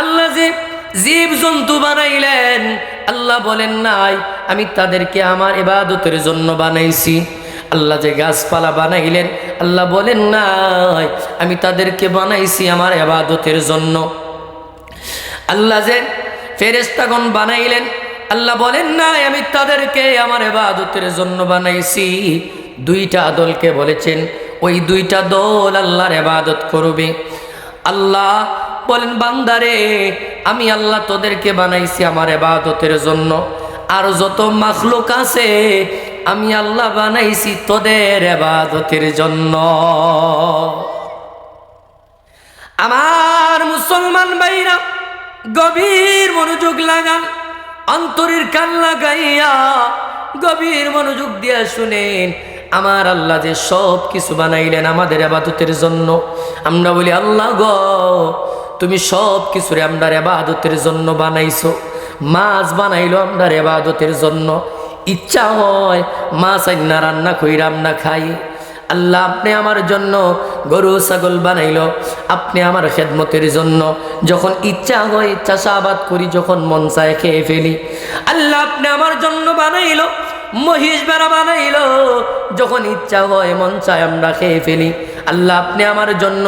আল্লাহ যে জীব জন্তু বানাইলেন, আল্লাহ বলেন, নাই, আমি তাদেরকে আমার এবাদতের জন্য বানাইছি। আল্লাহ যে গাছপালা বানাইলেন, আল্লাহ বলেন, নাই, আমি তাদেরকে বানাইছি আমার এবাদতের জন্য। আল্লাহ যে ফেরেস্তাগণ বানাইলেন, আল্লাহ বলেন, নাই, আমি তাদেরকে আমার এবাদতের জন্য বানাইছি। দুইটা দলকে বলেছেন, ওই দুইটা দল আল্লাহর এবাদত করবে। আল্লাহ বলেন, বান্দারে, আমি আল্লাহ তোদেরকে বানাইছি আমার এবাদতের জন্য। আর যত মাখলুক আছে, আমি আল্লাহ বানাইছি তোদের এবাদতের জন্য। আমার মুসলমান ভাইরা, গভীর মনোযোগ লাগান, অন্তরের কান লাগাইয়া গভীর মনোযোগ দিয়া শুনেন, আমার আল্লাহ যে সব কিছু বানাইলেন আমাদের আবাদতের জন্য। আমরা বলি, আল্লাহ গ তুমি সব কিছুরে আমরা আবাদতের জন্য বানাইছো। মাছ বানাইলো আমরা আবাদতের জন্য। ইচ্ছা হয় মাছ আইনা রান্না কই রান্না খাই। আল্লাহ আপনি আমার জন্য গরু, ছাগল বানাইল। আপনি আমার খেদমতের জন্য যখন ইচ্ছা হয় চাষাবাদ করি, যখন মন চায় খেয়ে ফেলি। আল্লাহ আপনি আমার জন্য বানাইল, মহিষ বেড়া বানাইল। যখন ইচ্ছা হয় মন চায় আমরা খেয়ে ফেলি। আল্লাহ আপনি আমার জন্য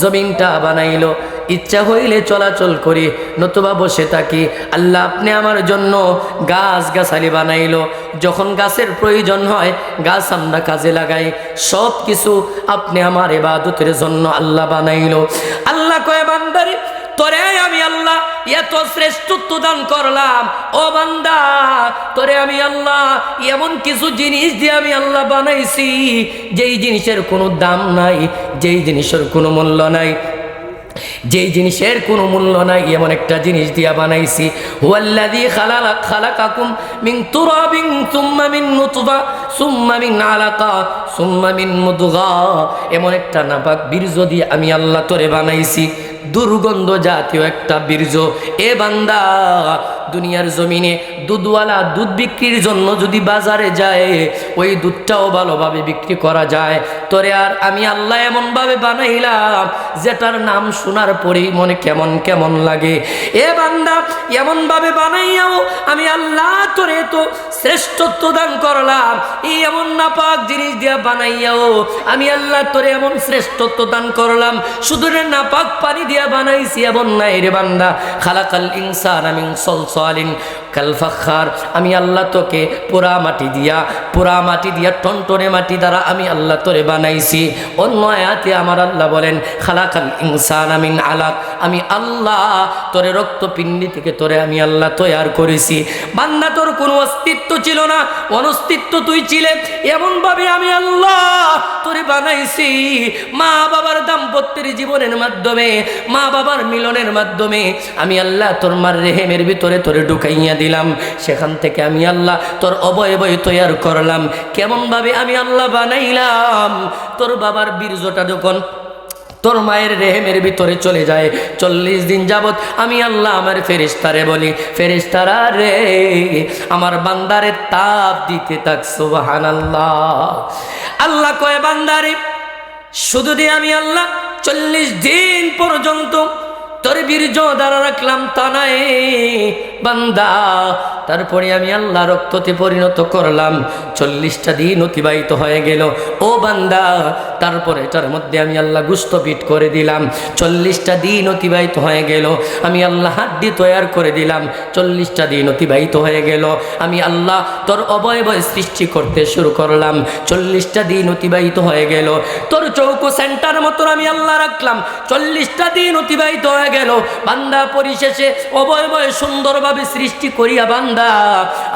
জমিনটা বানাইল। ইচ্ছা হইলে চলাচল করি, নতুবা বসে থাকি। আল্লাহ আপনি আমার জন্য গাছ গাছালি বানাইলো। যখন গাছের প্রয়োজন হয়, গাছ আমরা কাজে লাগাই। সব কিছু আপনি আমার এবাদতের জন্য আল্লাহ বানাইল। আল্লাহ কয়ে, বান্দারে, তোরে আমি আল্লাহ এত শ্রেষ্ঠত্ব দান করলাম। ও বান্দা, তোরে আমি আল্লাহ এমন কিছু জিনিস দিয়ে আমি আল্লাহ বানাইছি, যেই জিনিসের কোনো দাম নাই, যেই জিনিসের কোনো মূল্য নাই। যেই জিনিসের কোনো মূল্য নাই, এমন একটা জিনিস দিয়া বানাইছি। হুয়াল্লাযী খালালা খালাকাকুম মিন তুরাবিন সুম্মা মিন নুতফা সুম্মা মিন আলাকা, সুম্মা মিন মুদগা। এমন একটা নাপাক বীর্য দিয়ে আমি আল্লাহ তোরে বানাইছি। দুর্গন্ধ জাতীয় একটা বীর্য। এ বান্দা দুনিয়ার জমিনে দুধওয়ালা দুধ বিক্রির জন্য যদি বাজারে যায়, ওই দুধটাও ভালোভাবে বিক্রি করা যায়। তোরে আর আমি আল্লাহ এমনভাবে বানাইলাম, যেটার নাম শোনার পরেই মনে কেমন কেমন লাগে। এ বান্দা, এমনভাবে বানাইয়াও আমি আল্লাহ তোরে তো শ্রেষ্ঠত্ব দান করলাম। এই এমন নাপাক জিনিস দিয়া বানাইয়াও আমি আল্লাহ তোরে এমন শ্রেষ্ঠত্ব দান করলাম। শুধু রে নাপাক পানি দিয়া বানাইছি এমন নাই রে বান্দা। খালাকাল ইনসান আমি সলসলিন কাল ফাখার, আমি আল্লাহ তোকে পোড়া মাটি দিয়া, পোড়া মাটি দিয়া টনটনে মাটি দ্বারা আমি আল্লাহ তোরে বানাইছি। অন্য আয়াতে আমার আল্লাহ বলেন, খালাকাল ইনসান আমিন আলাক আমি আল্লাহ তোরে রক্তপিণ্ডি থেকে তোরে আমি আল্লাহ তৈয়ার করেছি। বান্দা তোর কোনো অস্তিত্ব ছিল না, অনস্তিত্ব তুই ছিলে, এমনভাবে আমি আল্লাহ তোরে বানাইছি। মা বাবার দাম্পত্যের জীবনের মাধ্যমে, মা বাবার মিলনের মাধ্যমে, আমি আল্লাহ তোর মার রেহেমের ভিতরে তোরে ঢুকাইয়া দিলাম, সেখান থেকে আমি আল্লাহ তোর অবয়বয় তৈয়ার করলাম। কেমনভাবে আমি আল্লাহ বানাইলাম? তোর বাবার বীর্যটা যখন তোর মায়ের রেহেমের ভিতরে চলে যায়, চল্লিশ দিন যাবত আমি আল্লাহ আমার ফেরিস্তারে বলি ফেরিস্তারা রে, আমার বান্দারে তাপ দিতে থাক সুবাহান আল্লাহ আল্লাহ কয়, বান্দারে, শুধু দিয়ে আমি আল্লাহ চল্লিশ দিন পর্যন্ত তোর বীর্য দ্বারা রাখলাম তা নাই বান্দা। তারপরে আমি আল্লাহ রক্ততে পরিণত করলাম। চল্লিশটা দিন অতিবাহিত হয়ে গেল। ও বান্দা, তারপরে এটার মধ্যে আমি আল্লাহ গুস্ত পিট করে দিলাম। চল্লিশটা দিন অতিবাহিত হয়ে গেল। আমি আল্লাহ হাড্ডি তৈয়ার করে দিলাম। চল্লিশটা দিন অতিবাহিত হয়ে গেল। আমি আল্লাহ তোর অবয়বয় সৃষ্টি করতে শুরু করলাম। চল্লিশটা দিন অতিবাহিত হয়ে গেল। তোর চৌকো সেন্টার মতন আমি আল্লাহ রাখলাম। চল্লিশটা দিন অতিবাহিত হয়ে গেল। বান্দা পরিশেষে অবয়বয় সুন্দরভাবে সৃষ্টি করিয়া বান্দা,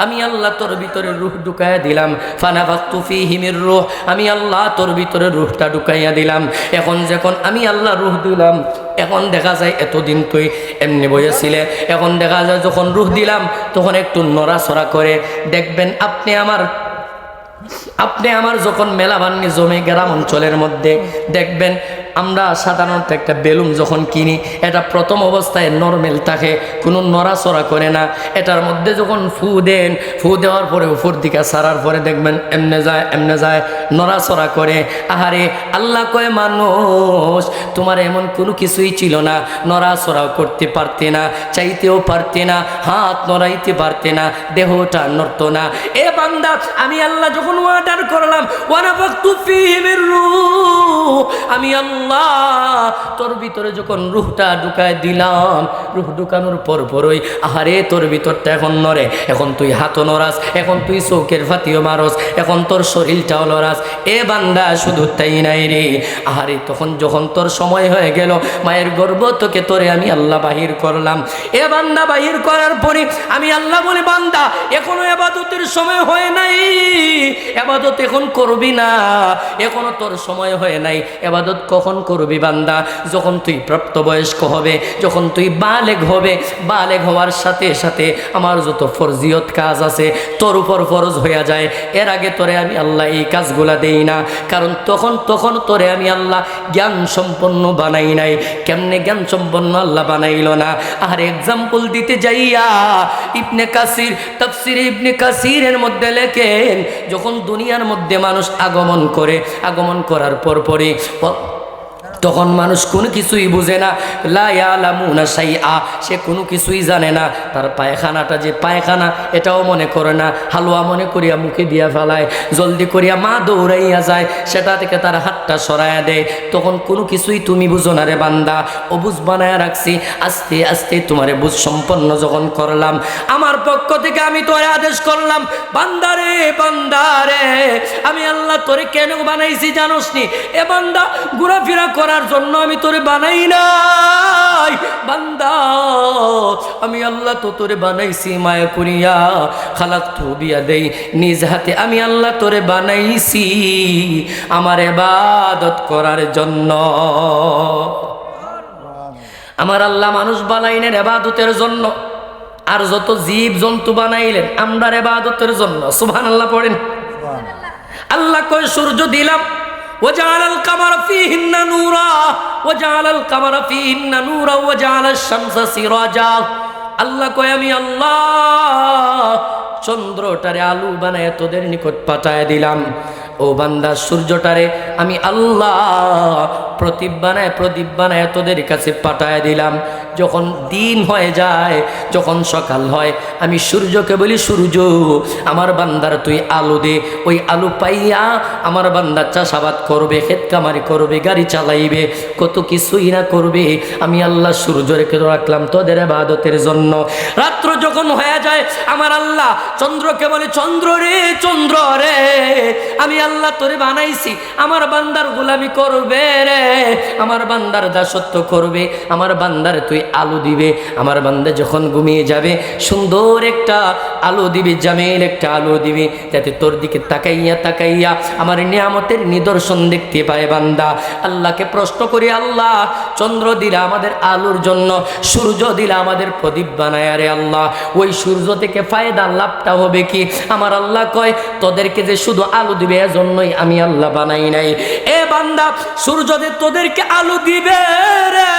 আমি আল্লাহ তোর ভিতরে রুহ ঢুকাইয়া দিলাম। ফানা ফাস্তুফি হিমের রুহ, আমি আল্লাহ তোর ভিতরে রুহটা ঢুকাইয়া দিলাম। এখন যখন আমি আল্লাহ রুহ দিলাম, এখন দেখা যায় এতদিন তুই এমনি বসেছিলে এখন দেখা যায় যখন রুহ দিলাম, তখন একটু নড়াচড়া করে দেখবেন আপনি আমার আপনি আমার যখন মেলা বান্নি জমে গ্রাম অঞ্চলের মধ্যে, দেখবেন আমরা সাধারণত একটা বেলুন যখন কিনি, এটা প্রথম অবস্থায় নর্মেল থাকে, কোনো নড়াচড়া করে না। এটার মধ্যে যখন ফু দেন, ফু দেওয়ার পরে উপর দিকে সারার পরে দেখবেন এমনে যায় এমনে যায়, নড়াচড়া করে। আহারে, আল্লাহ কয়, মানুষ, তোমার এমন কোনো কিছুই ছিল না। নড়াচড়াও করতে পারতে না, চাইতেও পারতে না, হাত নড়াইতে পারতে না, দেহটা নড়তো না। এ বান্দা, আমি আল্লাহ যখন অর্ডার করলাম মির রূহ আমি আল্লাহ তোর ভিতরে যখন রুহটা ঢুকায় দিলাম, রুহ ঢুকানোর পর পরই, আহারে, তোর ভিতরটা এখন নড়ে। এখন তুই হাতও নড়াস, এখন তুই চৌকের ফাতিও মারস, এখন তোর শরীরটাও এ বান্দা, শুধু তাই নাই রে। আহারে, তখন যখন তোর সময় হয়ে গেল, মায়ের গর্ব তোকে, তোরে আমি আল্লাহ বাহির করলাম। এ বান্দা বাহির করার পরে আমি আল্লাহ বলি, বান্দা, এখনও এবাদতের সময় হয় নাই। এবাদত এখন করবি না। এখনও তোর সময় হয় নাই। এবাদত কখন করবি বান্দা, যখন তুই প্রাপ্তবয়স্ক হবে, যখন তুই বালেগ হবে, বালেগ হওয়ার সাথে সাথে আমার যত ফরজিয়ত কাজ আছে, তোর উপর ফরজ হইয়া যায়। এর আগে তোরে আমি আল্লাহ এই কাজগুলা দেই না, কারণ তখন তখন তোরে আমি আল্লাহ জ্ঞান সম্পন্ন বানাই নাই। কেমনে জ্ঞান সম্পন্ন আল্লাহ বানাইল না? আর এক্সাম্পল দিতে যাইয়া ইবনে কাসির, তফসির ইবনে কাসিরের মধ্যে লেখেন, যখন দুনিয়ার মধ্যে মানুষ আগমন করে, আগমন করার পর পরে তখন মানুষ কোনো কিছুই বুঝে না। লাইয়ালামুনা সাই আ সে কোনো কিছুই জানে না। তার পায়খানাটা যে পায়খানা, এটাও মনে করে না। হালুয়া মনে করিয়া মুখে দিয়া ফেলায়, জলদি করিয়া মা দৌড়াইয়া যায়, সেটা থেকে তার হাতটা সরাইয়া দেয়। তখন কোনো কিছুই তুমি বুঝো না রে বান্দা। অবুজ বানায় রাখছি, আস্তে আস্তে তোমারে বুঝ সম্পন্ন যখন করলাম। আমার পক্ষ থেকে আমি তোরে আদেশ করলাম বান্দারে বান্দারে আমি আল্লাহ তোরে কেন বানাইছি জানোস নি এ বান্দা, ঘোরাফেরা করার জন্য আমি তোরে বানাই নাই। বান্দা আমি আল্লাহ তো তোরে বানাইছি মায়া করিয়া খালাক থুবিয়া দেই। নিজ হাতে আমি আল্লাহ তোরে বানাইছি আমার এবাদত করার জন্য। আমার আল্লাহ মানুষ বানাইলেন এবাদতের জন্য। আর যত জীব জন্তু বানাইলেন আমরা এবাদতের জন্য। সুবহান আল্লাহ পড়েন আল্লাহ কয় সূর্য দিলাম وجعل القمر فيهن نورا وجعل القمر فيهن نورا وجعل الشمس سراجا আল্লাহ কয় আমি আল্লাহ চন্দ্রটারে আলু বানায় তোদের নিকট পাঠায় দিলাম ও বান্দা সূর্যটারে আমি আল্লাহ প্রদীপ বানায় প্রদীপ বানায় তোদের কাছে পাঠায় দিলাম যখন দিন হয়ে যায়, যখন সকাল হয়, আমি সূর্যকে বলি, সূর্য, আমার বান্দার তুই আলু দে। ওই আলু পাইয়া আমার বান্দা চাষাবাদ করবে ক্ষেত কামারি করবে, গাড়ি চালাইবে, কত কিছুই না করবে। আমি আল্লাহ সূর্য রেখে রাখলাম তোদের আবাদতের জন্য। রাত্র যখন হয়ে যায়, আমার আল্লাহ চন্দ্রকে বলে, চন্দ্র রে চন্দ্র রে, আমি আল্লাহ তোরে বানাইছি, আমার বান্দার গোলামি করবে রে, আমার বান্দার দাসত্ব করবে, আমার বান্দার তুই আলো দিবে। আমার বান্দা যখন ঘুমিয়ে যাবে, সুন্দর একটা আলো দিবে, জামেল একটা আলো দিবে। যাতে তোর দিকে তাকাইয়া তাকাইয়া আমার নিয়ামতের নিদর্শন দেখতে পায় বান্দা। আল্লাহকে প্রশ্ন করি, আল্লাহ, চন্দ্র দিলা আমাদের আলোর জন্য, সূর্য দিলা আমাদের প্রদীপ বানায় আরে আল্লাহ। ওই সূর্য থেকে ফায়দা লাভটা হবে কি? আমার আল্লাহ কয়, তোদেরকে যে শুধু আলো দিবে, এজন্যই আমি আল্লাহ বানাই নাই। এ বান্দা, সূর্য যে তোদেরকে আলো দিবে রে,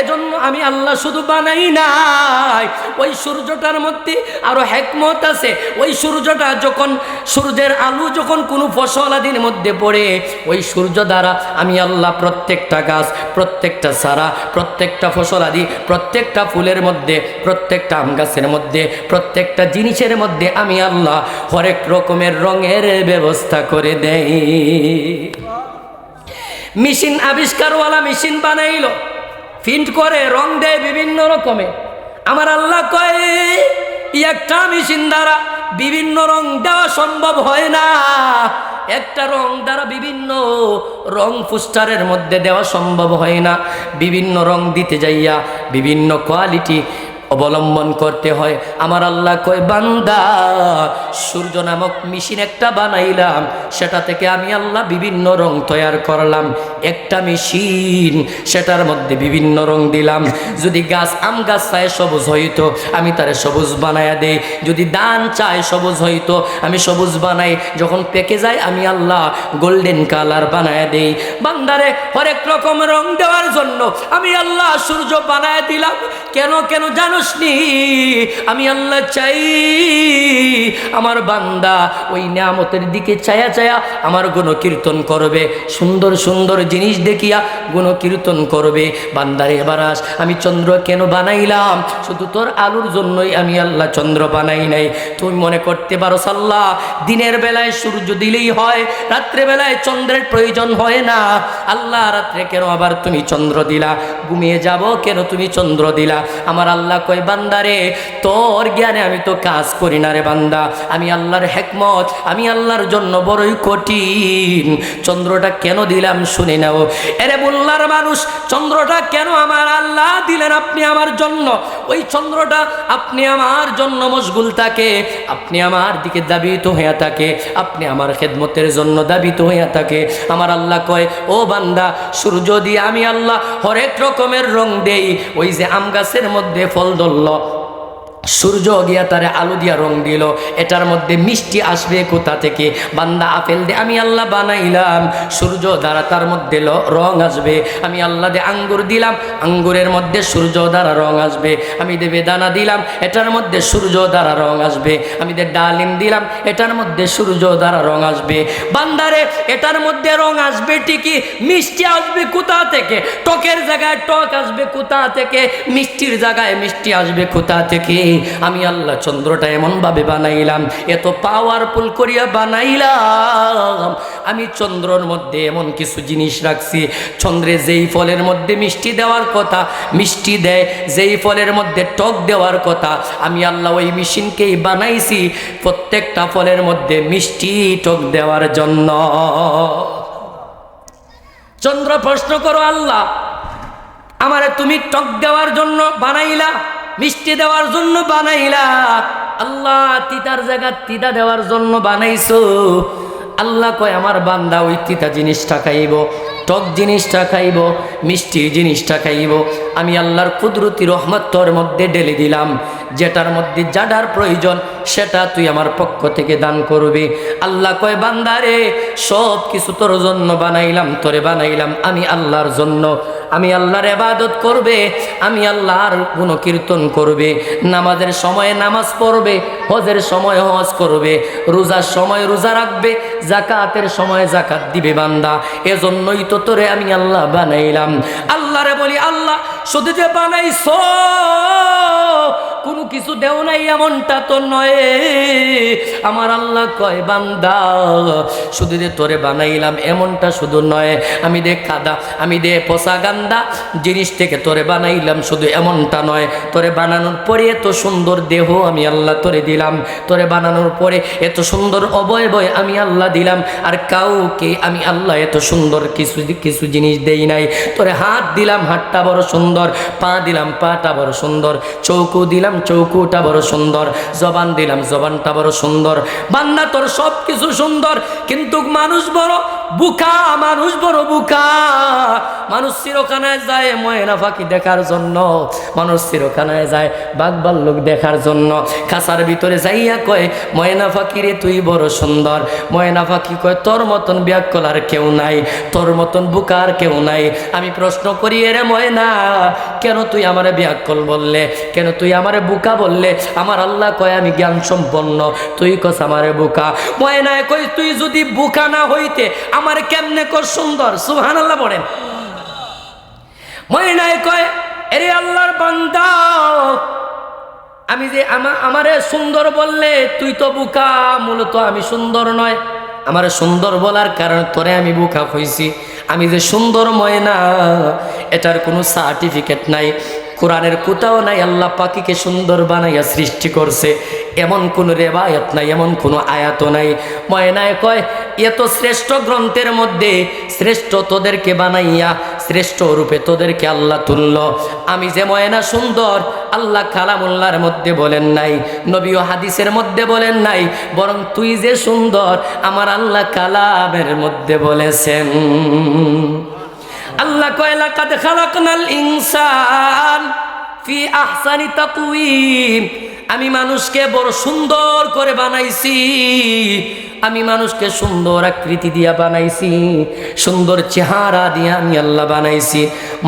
এজন্য আমি আল্লাহ শুধু বানাই নাই। ওই সূর্যটার মধ্যে আরও হেকমত আছে। ওই সূর্যটা যখন, সূর্যের আলু যখন কোনো ফসল আদির মধ্যে পড়ে, ওই সূর্য দ্বারা আমি আল্লাহ প্রত্যেকটা গাছ, প্রত্যেকটা সারা প্রত্যেকটা ফসল আদি প্রত্যেকটা ফুলের মধ্যে, প্রত্যেকটা আম গাছের মধ্যে, প্রত্যেকটা জিনিসের মধ্যে আমি আল্লাহ হরেক রকমের রঙের ব্যবস্থা করে দেই। মেশিন আবিষ্কারওয়ালা মেশিন বানাইলো। ফিন্ট করে, রং দেয় বিভিন্ন রকমে। আমার আল্লাহ কয় "ই একটা মেশিন দ্বারা বিভিন্ন রং দেওয়া সম্ভব হয় না। একটা রং দ্বারা বিভিন্ন রং পোস্টারের মধ্যে দেওয়া সম্ভব হয় না। বিভিন্ন রং দিতে যাইয়া বিভিন্ন কোয়ালিটি অবলম্বন করতে হয়। আমার আল্লাহ কয়, বান্দা, সূর্য নামক মেশিন একটা বানাইলাম। সেটা থেকে আমি আল্লাহ বিভিন্ন রং তৈয়ার করলাম। একটা মেশিন, সেটার মধ্যে বিভিন্ন রং দিলাম। যদি গাছ, আম গাছ চায় সবুজ হইতো, আমি তারে সবুজ বানায়া দেই। যদি দান চায় সবুজ হইতো, আমি সবুজ বানাই। যখন পেকে যায়, আমি আল্লাহ গোল্ডেন কালার বানায়া দেই। বান্দারে, হরেক রকম রং দেওয়ার জন্য আমি আল্লাহ সূর্য বানায় দিলাম। কেন কেন জানোস নি আমি আল্লাহ চাই। আমার বান্দা ওই নিয়ামতের দিকে চায়া চায়া আমার গুণ কীর্তন করবে। সুন্দর সুন্দর জিনিস দেখিয়া গুণ কীর্তন করবে। বান্দারে এবার আস, আমি চন্দ্র কেন বানাইলাম? শুধু তোর আলুর জন্যই আমি আল্লাহ চন্দ্র বানাই নাই। তুমি মনে করতে পারো সাল্লাহ দিনের বেলায় সূর্য দিলেই হয়, রাত্রে বেলায় চন্দ্রের প্রয়োজন হয় না। আল্লাহ, রাত্রে কেন আবার তুমি চন্দ্র দিলা? ঘুমিয়ে যাব কেন তুমি চন্দ্র দিলা? আমার আল্লাহ কয়, বান্দারে, তোর জ্ঞানে আমি তো কাজ করি না রে বান্দা। আমি আল্লাহর হেকমত, আমি আল্লাহর জন্য বড়ই কঠিন। চন্দ্রটা কেন দিলাম শুনে নাও। এরে মোল্লার মানুষ, চন্দ্রটা কেন আমার আল্লাহ দিলেন আপনি আমার জন্য? ওই চন্দ্রটা আপনি আমার জন্য মশগুল থাকে, আপনি আমার দিকে দাবিত হইয়া থাকে, আপনি আমার খেদমতের জন্য দাবিত হইয়া থাকে। আমার আল্লাহ কয়, ও বান্দা, সূর্য দিয়ে আমি আল্লাহ হরেক রকমের রং দেই। ওই যে আম গাছের মধ্যে ফল ধরল সূর্য গিয়া তারে আলু দিয়া রং দিল। এটার মধ্যে মিষ্টি আসবে কোথা থেকে? বান্দা আপেল দিয়ে আমি আল্লাহ বানাইলাম। সূর্য দ্বারা তার মধ্যে রং আসবে। আমি আল্লাহ দিয়ে আঙ্গুর দিলাম। আঙ্গুরের মধ্যে সূর্য দ্বারা রং আসবে। আমি দে বেদানা দিলাম। এটার মধ্যে সূর্য দ্বারা রং আসবে। আমি দে ডালিম দিলাম। এটার মধ্যে সূর্য দ্বারা রং আসবে। বান্দারে, এটার মধ্যে রং আসবে ঠিকই, মিষ্টি আসবে কোথা থেকে? টকের জায়গায় টক আসবে কোথা থেকে? মিষ্টির জায়গায় মিষ্টি আসবে কোথা থেকে? আমি আল্লাহ চন্দ্রটা এমনভাবে বানাইলাম, এত পাওয়ারফুল করিয়া বানাইলাম। আমি চন্দ্রর মধ্যে এমন কিছু জিনিস রাখছি, চন্দ্রে যেই ফলের মধ্যে মিষ্টি দেওয়ার কথা, মিষ্টি দেয়, যেই ফলের মধ্যে টক দেওয়ার কথা, আমি আল্লাহ ওই মেশিনকেই বানাইছি, প্রত্যেকটা ফলের মধ্যে মিষ্টি টক দেওয়ার জন্য। চন্দ্র প্রশ্ন করো আল্লাহ, আমারে তুমি টক দেওয়ার জন্য বানাইলা? মিষ্টি দেওয়ার জন্য বানাইলা। আল্লাহ তিতার জায়গা তিতা দেওয়ার জন্য বানাইছো। আল্লাহ কয়, আমার বান্দা ওই তিতা জিনিসটা খাইব। টক জিনিসটা খাইব, মিষ্টি জিনিসটা খাইব। আমি আল্লাহর কুদরতি রহমত তোর মধ্যে ঢেলে দিলাম। যেটার মধ্যে যাডার প্রয়োজন, সেটা তুই আমার পক্ষ থেকে দান করবি। আল্লাহ কয় বান্দারে সব কিছু তোর জন্য বানাইলাম, তোরে বানাইলাম আমি আল্লাহর জন্য। আমি আল্লাহর এবাদত করবে, আমি আল্লাহর গুণ কীর্তন করবে। নামাজের সময়ে নামাজ পড়বে, হজের সময় হজ করবে। রোজার সময় রোজা রাখবে, জাকাতের সময় জাকাত দিবে বান্দা। এজন্যই তো তোরে আমি আল্লাহ বানাইলাম। আল্লাহরে বলি আল্লাহ শুধু যে বানাইছ কিছু দেও নাই এমনটা তো নয়। আমার আল্লাহ কয়, বান্দা, শুধু যে তোরে বানাইলাম এমনটা শুধু নয়। আমি দে কাদা আমি দে পোষা গান্দা, জিনিস থেকে তোরে বানাইলাম শুধু এমনটা নয়। তোরে বানানোর পরে এত সুন্দর দেহ আমি আল্লাহ তোরে দিলাম। তোরে বানানোর পরে এত সুন্দর অবয়বয় আমি আল্লাহ দিলাম। আর কাউকে আমি আল্লাহ এত সুন্দর কিছু কিছু জিনিস দেই নাই। তোরে হাত দিলাম, হাতটা বড় সুন্দর, পা দিলাম, পাটা বড় সুন্দর। চৌকো দিলাম চৌকোটা বড় সুন্দর, জবান দিলাম, জবানটা বড় সুন্দর। বান্না তোর সব কিছু সুন্দর, কিন্তু মানুষ বড় বুকা, মানুষ বড় বুকা। মানুষ চিরখানায় যায় ময়না পাখি দেখার জন্য। মানুষ চিরখানায় যায় বাঘ ভাল্লুক দেখার জন্য। খাসার ভিতরে যাইয়া কয়, ময়না পাখি রে, তুই বড় সুন্দর। ময়না পাখি কয়, তোর মতন ব্যাকল আর কেউ নাই, তোর মতন বুকার কেউ নাই। আমি প্রশ্ন করি, এরে ময়না, কেন তুই আমারে ব্যাকল বললে? কেন তুই আমারে বুকা বললে? আমার আল্লাহ কয়, আমি জ্ঞান সম্পন্ন তুই কস আমারে বুকা। ময়নায় কই তুই যদি বুকা না হইতে আমার কেমনে কর সুন্দর? সুহান আল্লাহ বলেন। ময়নায় কয়, এরে আল্লাহর বান্দা, আমি যে আমা, আমারে সুন্দর বললে তুই তো বুকা, মূলত আমি সুন্দর নয়। আমার সুন্দর বলার কারণ তোরে আমি বুকা হইছি। আমি যে সুন্দর ময়না এটার কোনো সার্টিফিকেট নাই। কোরআনের কোথাও নাই, আল্লাহ পাখিকে সুন্দর বানাইয়া সৃষ্টি করছে। এমন কোনো রেবায়ত নাই, এমন কোনো আয়াত নাই। ময়নায় কয় এত শ্রেষ্ঠ গ্রন্থের মধ্যে শ্রেষ্ঠ তোদেরকে বানাইয়া, শ্রেষ্ঠ রূপে তোদেরকে আল্লাহ তুলল আমি যে ময়না সুন্দর, আল্লাহ কালামুল্লার মধ্যে বলেন নাই নবী ও হাদিসের মধ্যে বলেন নাই, বরং তুই যে সুন্দর, আমার আল্লাহ কালামের মধ্যে বলেছেন। আল্লাহ কয়লা কাদ খালাকনাল ইনসান ফি আহসানি তাকওয়িম। আমি মানুষকে বড় সুন্দর করে বানাইছি। আমি মানুষকে সুন্দর আকৃতি দিয়া বানাইছি। সুন্দর চেহারা দিয়ে আমি আল্লাহ বানাইছি।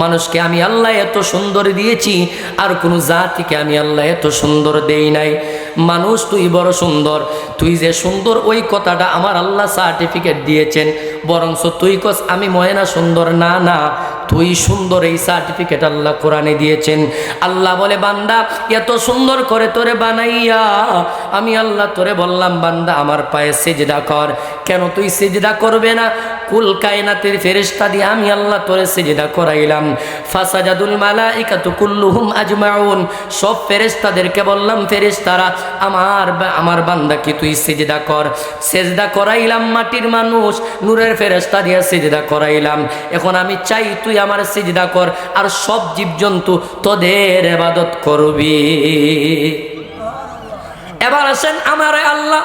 মানুষকে আমি আল্লাহ এত সুন্দর দিয়েছি, আর কোনো জাতিকে আমি আল্লাহ এত সুন্দর দেই নাই। মানুষ, তুই বড় সুন্দর। তুই যে সুন্দর, ওই কথাটা আমার আল্লাহ সার্টিফিকেট দিয়েছেন। বরংস তুই কস, আমি ময়না সুন্দর। না না, তুই সুন্দর এই সার্টিফিকেট আল্লাহ কোরআনে দিয়েছেন। আল্লাহ বলে, বান্দা, এত সুন্দর করে তোরে বানাইয়া, আমি আল্লাহ তোরে বললাম, বান্দা, আমার পায়ে সেজদা কর। কেন তুই সেজদা করবে না? কুল কায়নাতের ফেরেশতা দিয়ে আমি আল্লাহ তোরে সেজদা করাইলাম। ফাসাজাদুল মালাইকাতু কুল্লুহুম আজমাউন। সব ফেরেশতাদেরকে বললাম, ফেরেশতারা আমার আমার বান্দাকে তুই সেজদা কর। সেজদা করাইলাম মাটির মানুষ, নূরের ফেরেশতা দিয়ে সেজদা করাইলাম। এখন আমি চাই তুই আমার সেজদা কর, আর সব জীবজন্তু তোদের ইবাদত করবি। এবার আসেন আমার আল্লাহ,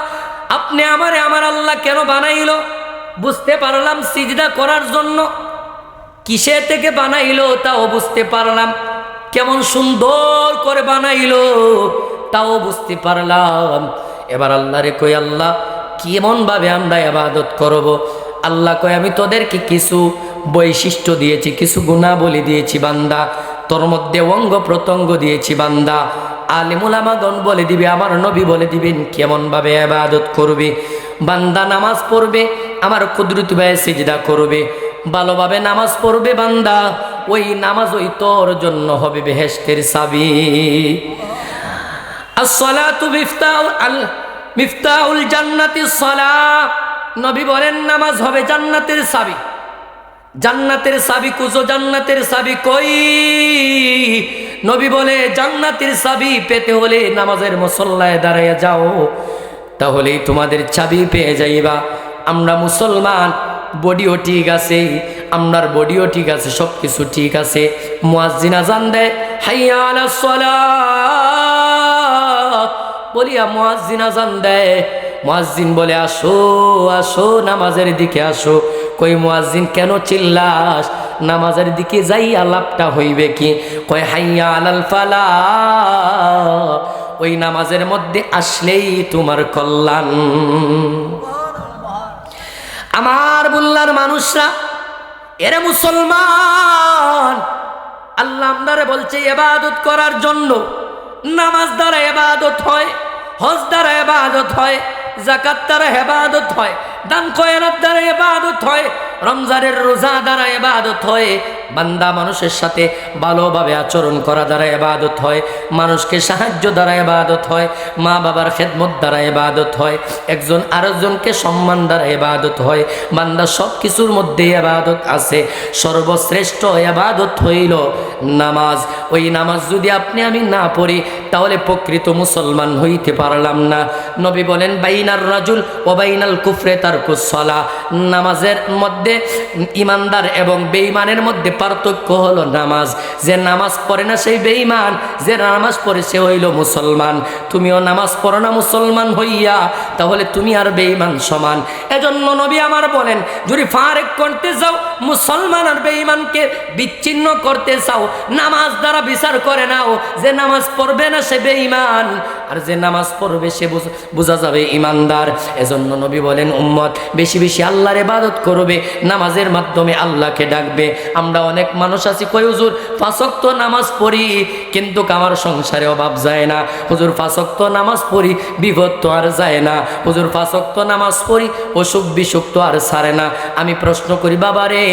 আপনি আমারে আমার আল্লাহ কেন বানাইলো? বুঝতে পারলাম সিজদা করার জন্য। কিসে থেকে বানাইলো তাও বুঝতে পারলাম। কেমন সুন্দর করে বানাইলো। তাও বুঝতে পারলাম। এবার আল্লাহ রে কই, আল্লাহ কেমন ভাবে আমরা আবাদত করব? আল্লাহ কয়, আমি তোদেরকে কিছু বৈশিষ্ট্য দিয়েছি, কিছু গুণাবলী দিয়েছি বান্দা। তোর মধ্যে অঙ্গ প্রত্যঙ্গ দিয়েছি বান্দা। আলিমুলামাগণ বলে দিবে, আমার নবী বলে দিবেন কেমন ভাবে আবাদত করবে? বান্দা নামাজ পড়বে, আমার কুদরতি ভাই সিজদা করবে। ভালোভাবে নামাজ পড়বে বান্দা, ওই নামাজ ওই তোর জন্য হবে বেহেস্তের সাবি আসসালাতু মিফতাউল আল, মিফতাউল জান্নাতি সালাহ নবী বলেন, নামাজ হবে জান্নাতের সাবি। জান্নাতের সাবি কুজো, জান্নাতের সাবি কই? নবী বলে, জান্নাতের সাবি পেতে হলে নামাজের মুসল্লায় দাঁড়াইয়া যাও। তাহলেই তোমাদের চাবি পেয়ে যাইবা। আমরা মুসলমান, বডিও ঠিক আছে, আমরার বডিও ঠিক আছে সব কিছু ঠিক আছে। মুয়াজ্জিনা জান দেয়, হাইয়া আলাস সালাত বলিয়া মুয়াজ্জিন আজান দেয়। মুয়াজ্জিন বলে, আসো আসো, নামাজের দিকে আসো। কই, মুয়াজ্জিন, কেন চিল্লাস? নামাজের দিকে যাই আলাপটা হইবে কি? কয় হাইয়া আলাল ফালা। ওই নামাজের মধ্যে আসলেই তোমার কল্যাণ। আমার বুল্লার মানুষরা, এরা মুসলমান, আল্লাহ আপনারে বলছে, এবাদত করার জন্য নামাজ দ্বারা এবাদত হয় হজ দ্বারা হেবাদত হয় জাকাত দ্বারা হেবাদত হয়। দান কয়রাত দ্বারা এবাদত হয়, রমজানের রোজা দ্বারা এবাদত হয়, বান্দা মানুষের সাথে ভালোভাবে আচরণ করা দ্বারা এবাদত হয়, মানুষকে সাহায্য দ্বারা এবাদত হয়, মা বাবার খেদমত দ্বারা এবাদত হয়, একজন আরেকজনকে সম্মান দ্বারা এবাদত হয়, বান্দা সব কিছুর মধ্যে এবাদত আছে। সর্বশ্রেষ্ঠ এবাদত হইল নামাজ। ওই নামাজ যদি আপনি আমি না পড়ি, তাহলে প্রকৃত মুসলমান হইতে পারলাম না। নবী বলেন, বাইনার রাজুল ও বাইনাল কুফরে তার কুসলা নামাজের মধ্যে ইমানদার এবং বেঈমানের মধ্যে পার্থক্য হলো নামাজ। যে নামাজ পড়ে না সেই বেঈমান, যে নামাজ পড়ে সে হইল মুসলমান। তুমিও নামাজ পড়ো না মুসলমান হইয়া, তাহলে তুমি আর বেঈমান সমান। এজন্য নবী আমার বলেন, যদি ফারেক করতে যাও মুসলমান আর বেঈমানকে বিচ্ছিন্ন করতে চাও, নামাজ দ্বারা বিচার করে নাও, যে নামাজ পড়বে না সে বেঈমান। আর যে নামাজ পড়বে সে বোঝা যাবে ইমানদার। এজন্য নবী বলেন, উম্মত, বেশি বেশি আল্লাহর ইবাদত করবে, নামাজের মাধ্যমে আল্লাহকে ডাকবে। আমরা অনেক মানুষ আছি কই, হুজুর? ফাঁসক্ত নামাজ পড়ি, কিন্তু আমার সংসারে অভাব যায় না। হুজুর ফাঁসক্ত নামাজ পড়ি, বিপদ তো আর যায় না। হুজুর ফাঁসক্ত নামাজ পড়ি, অসুখ বিসুখ তো আর ছাড়ে না। আমি প্রশ্ন করি, বাবা রে,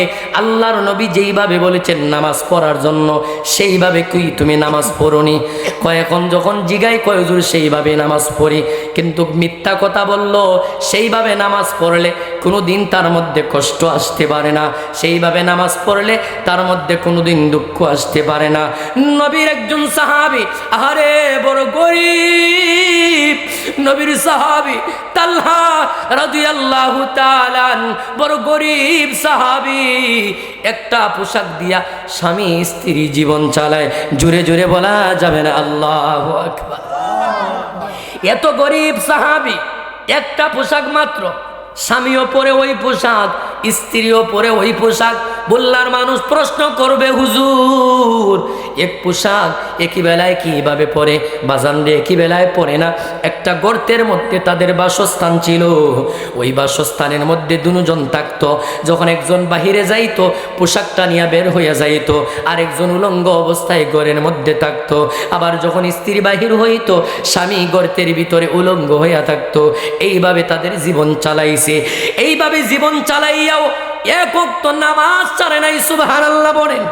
আল্লাহর নবী যেইভাবে বলেছেন নামাজ পড়ার জন্য, সেইভাবে কি তুমি নামাজ পড়নি? কয়, এখন যখন জিগাই কয়, হুজুর সেইভাবে নামাজ পড়ি। কিন্তু মিথ্যা কথা বলল, সেইভাবে নামাজ পড়লে কোনো দিন তার মধ্যে কষ্ট আসতে পারে না। সেইভাবে নামাজ পড়লে তার মধ্যে কোনো দিন দুঃখ আসতে পারে না। নবীর একজন সাহাবি, আহারে বড় গরিব। নবীর সাহাবি তাল্হা রাদিয়াল্লাহু তাআলা বড় গরিব সাহাবি। একটা পোশাক দিয়া স্বামী স্ত্রী জীবন চালায়। জোরে জুড়ে বলা যাবে না, আল্লাহু আকবার। এত গরিব সাহাবি একটা পোশাক মাত্র। স্বামীও পরে ওই পোশাক, স্ত্রীও পরে ওই পোশাক। বললার মানুষ, প্রশ্ন করবে হুজুর, এক পোশাক একই বেলায় কীভাবে পরে? বাজান রে একই বেলায় পরে না? একটা গর্তের মধ্যে তাদের বাসস্থান ছিল। ওই বাসস্থানের মধ্যে দুজন থাকতো। যখন একজন বাহিরে যাইতো, পোশাকটা নিয়ে বের হইয়া যাইতো। আর একজন উলঙ্গ অবস্থায় ঘরের মধ্যে থাকতো। আবার যখন স্ত্রী বাহির হইতো, স্বামী গর্তের ভিতরে উলঙ্গ হইয়া থাকতো। এইভাবে তাদের জীবন চালাইছে। এইভাবে জীবন চালাইয়াও একক তো নামাজ ছাড়ে নাই সুবাহ বলেন।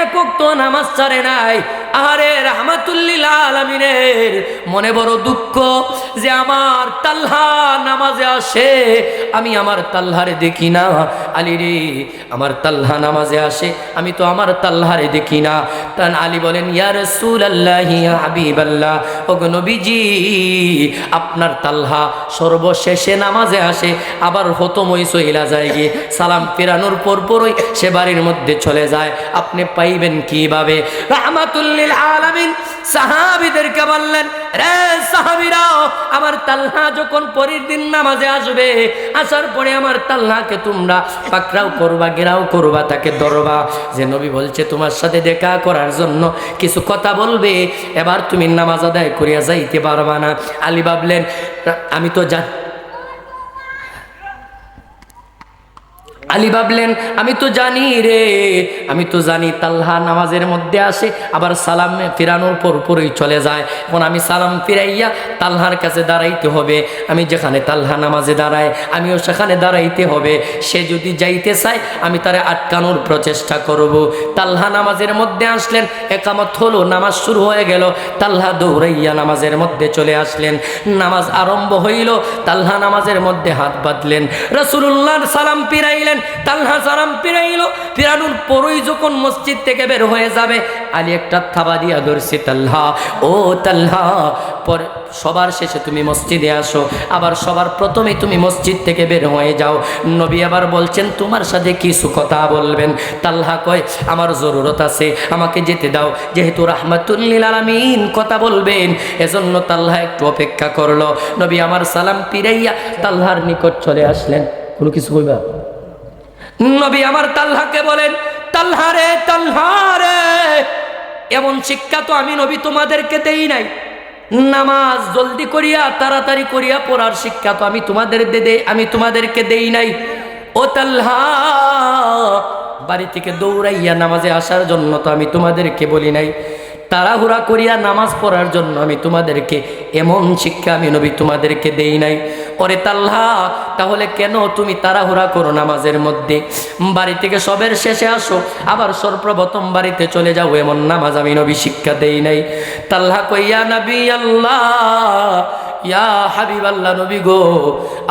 একক তো নামাজ ছাড়ে নাই আরে রহমাতুল্লিল আলমিনের মনে বড় দুঃখ যে আমার তাল্হা নামাজে আসে, আমি আমার তাল্হারে দেখি না। আলী রে, আমার তাল্হা নামাজে আসে, আমি তো আমার তাল্হারে দেখি না। তান আলী বলেন, ইয়া রসুল আল্লাহ হাবিব আল্লাহ আপনার তাল্হা সর্বশেষে নামাজে আসে, আবার হতমই সহিলা যায় গিয়ে, সালাম ফেরানোর পরপরই সে বাড়ির মধ্যে চলে যায়। আপনি পাইবেন কীভাবে? সাহাবীদেরকে বললেন, রে সাহাবীরা, আমার তাল্হা যখন পরের দিন নামাজে আসবে, আসার পরে আমার তাল্লাকে তোমরা পাকড়াও করবা, গেরাও করবা, তাকে ধরবা। যে নবী বলছে, তোমার সাথে দেখা করার জন্য কিছু কথা বলবে, এবার তুমি নামাজ আদায় করিয়া যাইতে পারবা না। আলী ভাবলেন আমি তো জান আলী ভাবলেন, আমি তো জানি রে, আমি তো জানি তাল্হা নামাজের মধ্যে আসে, আবার সালাম ফিরানোর পর পরই চলে যায়। এখন আমি সালাম ফিরাইয়া তাল্হার কাছে দাঁড়াইতে হবে। আমি যেখানে তাল্হা নামাজে দাঁড়ায়, আমিও সেখানে দাঁড়াইতে হবে। সে যদি যাইতে চায়, আমি তারে আটকানোর প্রচেষ্টা করব। তাল্হা নামাজের মধ্যে আসলেন, একামত হলো, নামাজ শুরু হয়ে গেল। তাল্হা দৌড়াইয়া নামাজের মধ্যে চলে আসলেন। নামাজ আরম্ভ হইল, তাল্হা নামাজের মধ্যে হাত বাঁধলেন। রসুল্লাহর সালাম ফিরাইলেন তাল্হা সালাম ফিরাইল পরই যখন মসজিদ থেকে বের হয়ে যাবে, আলী একটা থাবা দিয়া ধরছি ও পর সবার শেষে তুমি মসজিদে আসো, আবার সবার প্রথমে তুমি মসজিদ থেকে বের হয়ে যাও। নবী আবার বলছেন, তোমার সাথে কিছু কথা বলবেন? কয়, আমার জরুরত আছে, আমাকে যেতে দাও, যেহেতু রাহমাতুল্লিল আলামিন কথা বলবেন, এজন্য একটু অপেক্ষা করল। নবী আমার সালাম পিরাইয়া তাল্হার নিকট চলে আসলেন। কোনো কিছু কইবা? নবী আমার তাল্হাকে বলেন তাল্হারে তাল্হারে এমন শিক্ষা তো আমি নবী তোমাদেরকে দেই নাই। নামাজ জলদি করিয়া, তাড়াতাড়ি করিয়া পড়ার শিক্ষা তো আমি তোমাদের দে, আমি তোমাদেরকে দেই নাই। ও তাল্হা, বাড়ি থেকে দৌড়াইয়া নামাজে আসার জন্য তো আমি তোমাদেরকে বলি নাই। তাড়াহুড়া করিয়া নামাজ পড়ার জন্য আমি তোমাদেরকে এমন শিক্ষা আমি নবী তোমাদেরকে দেই নাই। ওরে তাল্লা, তাহলে কেন তুমি তাড়াহুড়া করো নামাজের মধ্যে? বাড়ি থেকে সবের শেষে আসো, আবার সর্বপ্রথম বাড়িতে চলে যাও, এমন নামাজ আমি নবী শিক্ষা দেই নাই। তাল্লা কইয়া, নবী আল্লাহ ইয়া হাবিব আল্লাহ নবী গো,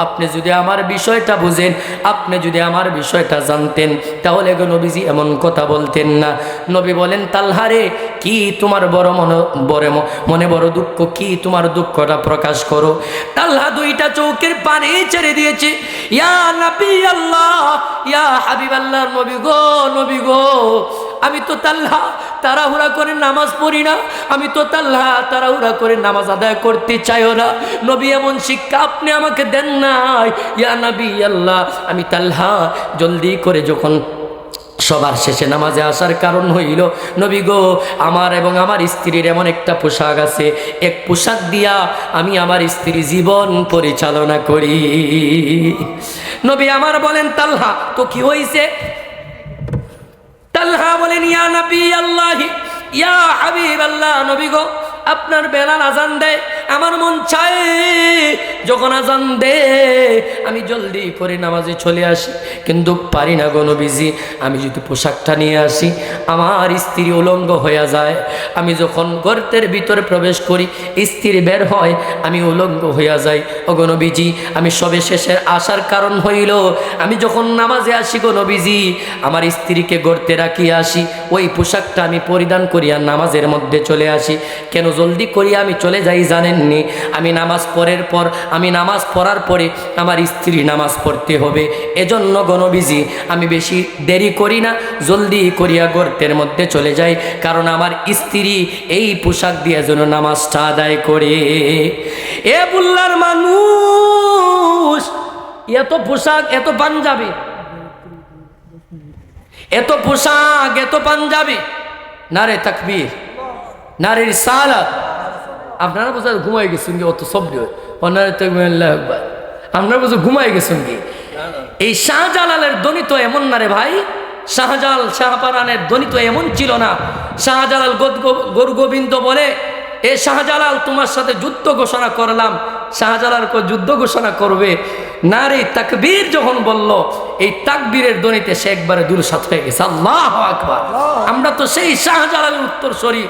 আপনি যদি আমার বিষয়টা বুঝেন, আপনি যদি আমার বিষয়টা জানতেন, তাহলে গো নবীজি এমন কথা বলতেন না। নবী বলেন তালহারে কি তোমার বড় মনে বড় মনে বড় দুঃখ, কি তোমার দুঃখটা প্রকাশ করো? তাল্হা দুইটা চৌকের পানি ছেড়ে দিয়েছে, ইয়া নবী আল্লাহ ইয়া হাবিব আল্লাহ নবী গো নবী গো, আমি তো তাল্লা তাড়াহুড়া করে নামাজ পড়ি না, আমি তো তাল্লা তাড়াহুড়া করে নামাজ আদায় করতে চাইও না। নবী, এমন শিক্ষা আপনি আমাকে দেন নাই। ইয়া নবী আল্লাহ, আমি তাল্লা জলদি করে যখন সবার শেষে নামাজে আসার কারণ হইল, নবী গো, আমার এবং আমার স্ত্রীর এমন একটা পোশাক আছে। এক পোশাক দিয়া আমি আমার স্ত্রী জীবন পরিচালনা করি। নবী আমার বলেন, তাল্হা, তো কি হইছে? তাল্হা বলেন, ইয়া নবী আল্লাহি, ইয়া হাবিব আল্লাহ নবী গো, আপনার বেলাল আজান দেয় আমার মন চায় যখন আজান দে, আমি জলদি করে নামাজে চলে আসি। কিন্তু পারি না গো নবীজি, আমি যদি পোশাকটা নিয়ে আসি, আমার স্ত্রী উলঙ্গ হয়ে যায়। আমি যখন গর্তের ভিতরে প্রবেশ করি, স্ত্রী বের হয়, আমি উলঙ্গ হইয়া যাই। নবীজি, আমি সবে শেষের আসার কারণ হইল, আমি যখন নামাজে আসি গো নবীজি, আমার স্ত্রীকে গর্তে রাখিয়া আসি। ওই পোশাকটা আমি পরিধান করিয়া নামাজের মধ্যে চলে আসি। কেন জলদি করিয়া আমি চলে যাই জানেননি আমি নামাজ পড়ার পর, আমি নামাজ পড়ার পরে আমার স্ত্রী নামাজ পড়তে হবে। এজন্য গণবিজি, আমি বেশি দেরি করি না, জলদি করিয়া গর্তের মধ্যে চলে যাই, কারণ আমার স্ত্রী এই পোশাক দিয়ে যেন নামাজটা আদায় করে। এ বুল্লার মানুষ, এত পোশাক, এত পাঞ্জাবি। এত পোশাক, এত পাঞ্জাবি। নারে তাকবীর, নারীর সালাত। আপনারা বোঝা ঘুমাই গেছেন কি অত সব অনারে আপনারা বোঝা ঘুমাই গেছেন কি এই শাহজালালের ধ্বনি তো এমন না রে ভাই। শাহজাল শাহপারানের ধ্বনি তো এমন ছিল না। শাহজালাল গরু গোবিন্দ বলে এ শাহজালাল তোমার সাথে যুদ্ধ ঘোষণা করলাম। শাহজালাল কো যুদ্ধ ঘোষণা করবে? নারী তাকবীর যখন বলল এই তাকবীরের ধ্বনিতে সে একবারে দুরসাত হয়ে গেছে। আল্লাহ আকবার। আমরা তো সেই শাহজালালের উত্তর সরি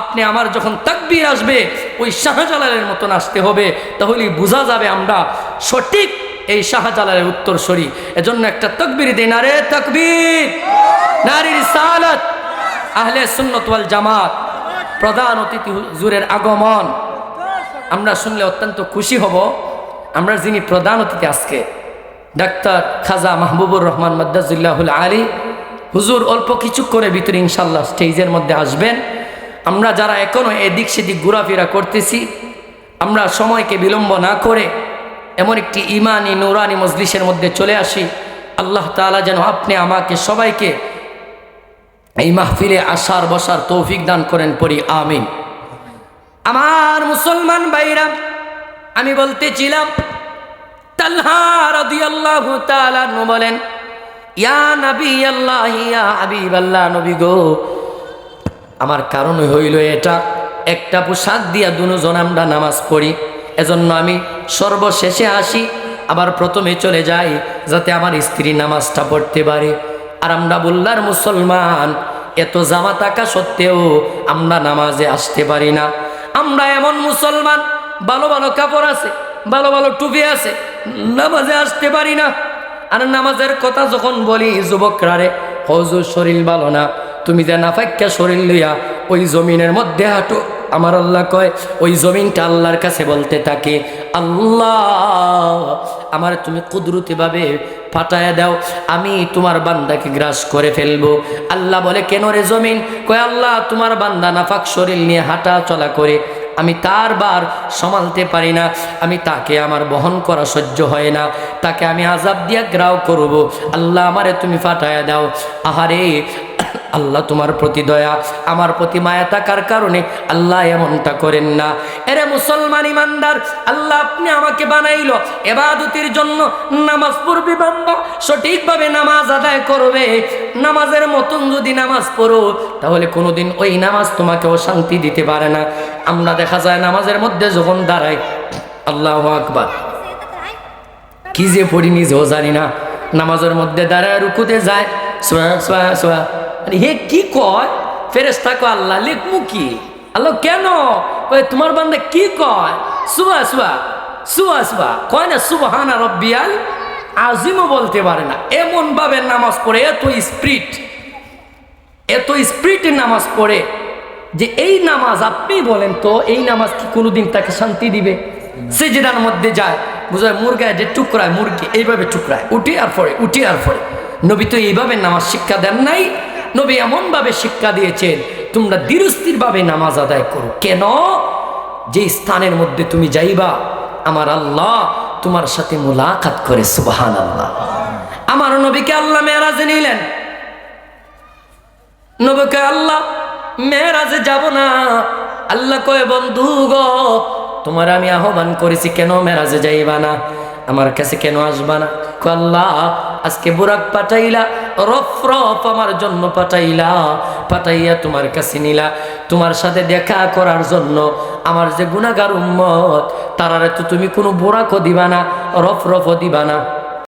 আপনি আমার যখন তাকবীর আসবে, ওই শাহজালালের মতন আসতে হবে। তাহলেই বোঝা যাবে আমরা সঠিক এই শাহজালালের উত্তর সরি এজন্য একটা তকবির দিন। আরে তকবীর! নারীর সালাত আহলে সুন্নত ওয়াল জামাত, প্রধান অতিথি হুজুরের আগমন। আমরা শুনলে অত্যন্ত খুশি হব। আমরা যিনি প্রধান অতিথি আজকে, ডাক্তার খাজা মাহবুবুর রহমান মাদ্দাজুল্লাহুল আলী, হুজুর অল্প কিছু করে ভিতরে ইনশাল্লাহ স্টেজের মধ্যে আসবেন। আমরা যারা এখনও এদিক সেদিক ঘোরাফেরা করতেছি, আমরা সময়কে বিলম্ব না করে এমন একটি ইমানি নুরানি মজলিসের মধ্যে চলে আসি। আল্লাহ তাআলা যেন আপনি আমাকে সবাইকে এই মাহফিলে আসার, বসার তৌফিক দান করেন পরি আমিন। আমার মুসলমান ভাইরা, আমি বলতেছিলাম তাআলা আনহু বলেন, ইয়া নবী আল্লাহ, ইয়া হাবিব আল্লাহ নবী গো আমার কারণ হইল এটা, একটা পোশাক দিয়া দুজন আমরা নামাজ পড়ি। এজন্য আমি সর্বশেষে আসি, আবার প্রথমে চলে যাই, যাতে আমার স্ত্রী নামাজটা পড়তে পারে। আর আমরা বললার মুসলমান, এত জামা থাকা সত্ত্বেও আমরা নামাজে আসতে পারি না। আমরা এমন মুসলমান, ভালো ভালো কাপড় আছে, ভালো ভালো টুপি আছে, নামাজে আসতে পারি না। আর নামাজের কথা যখন বলি, যুবকরা রে, হজুর, শরীর ভালো না। তুমি যে নাফাক্কা শরীর লইয়া ওই জমিনের মধ্যে হাঁটো, আমার আল্লাহ কয়, ওই জমিনটা আল্লাহর কাছে বলতে থাকে, আল্লাহ, আমার তুমি কুদরতিভাবে ফাটায় দাও, আমি তোমার বান্দাকে গ্রাস করে ফেলব। আল্লাহ বলে, কেন রে জমিন? কয়, আল্লাহ, তোমার বান্দা নাফাক শরীর নিয়ে হাঁটা চলা করে, আমি তার বার সমালতে পারি না, আমি তাকে আমার বহন করা সহ্য হয় না, তাকে আমি আজাব দিয়া গ্রাও করব। আল্লাহ, আমারে তুমি ফাটায়া দাও। আহারে আল্লাহ তোমার প্রতি দয়া, আমার প্রতি মায়া থাকার কারণে আল্লাহ এমনটা করেন না। এরে মুসলমান ইমানদার, আল্লাহ আপনি আমাকে বানাইল এবাদতির জন্য নামাজ পড়বে বান্দা, সঠিকভাবে নামাজ আদায় করবে। নামাজের মতন যদি নামাজ পড়ো, তাহলে কোনোদিন ওই নামাজ তোমাকে অশান্তি দিতে পারে না। আমরা দেখা যায় নামাজের মধ্যে যখন দাঁড়াই, আল্লাহ আকবার। কি যে পড়ি নিজেও জানি না। নামাজের মধ্যে দাঁড়ায়, রুকুতে যায়, সোয়া সোয়া সোয়া। আরে হে কি কয়? ফেরেস্তা কয়, আল্লাহ লিখমু কি আল্লাহ, কেন? তোমার বান্দা কি কয়? সুবা সুবা সুবা সুবা কয় না, সুবহানা রব্বিয়াল আজিমও বলতে পারে না। এমন ভাবে নামাজ পড়ে, এত স্প্রিট, এত স্প্রিটে নামাজ পড়ে যে এই নামাজ আপনি বলেন তো, এই নামাজ কি কোনোদিন তাকে শান্তি দিবে? সে যেটার মধ্যে যায় বুঝায় মুরগায় যে টুকরায়, মুরগি এইভাবে টুকরায়, উঠি আর পড়ে, উঠি আর পড়ে। নবী তো এইভাবে নামাজ শিক্ষা দেন নাই নবী এমনভাবে শিক্ষা দিয়েছেন, তোমরা দৃঢ়স্থিরভাবে নামাজ আদায় করো। কেন? যে স্থানের মধ্যে তুমি যাইবা, আমার আল্লাহ তোমার সাথে মোলাকাত করে সুবাহান আল্লাহ আমার নবীকে আল্লাহ মেয়ারাজে নিলেন। নবীকে আল্লাহ মেয়েরাজে যাব না। আল্লাহ কয়, বন্ধু গো, তোমার আমি আহ্বান করেছি, কেন মেরাজে যাইবা না? আমার কাছে কেন আসবা না? কল্লা আজকে বুরাক পাঠাইলা, রফ রফ আমার জন্য পাঠাইলা, পাঠাইয়া তোমার কাছে নিলা। তোমার সাথে দেখা করার জন্য আমার যে গুণাগার উম্মত, তারারে তো তুমি কোনো বোরাকও দিবা না, রফ রফও দিবা না।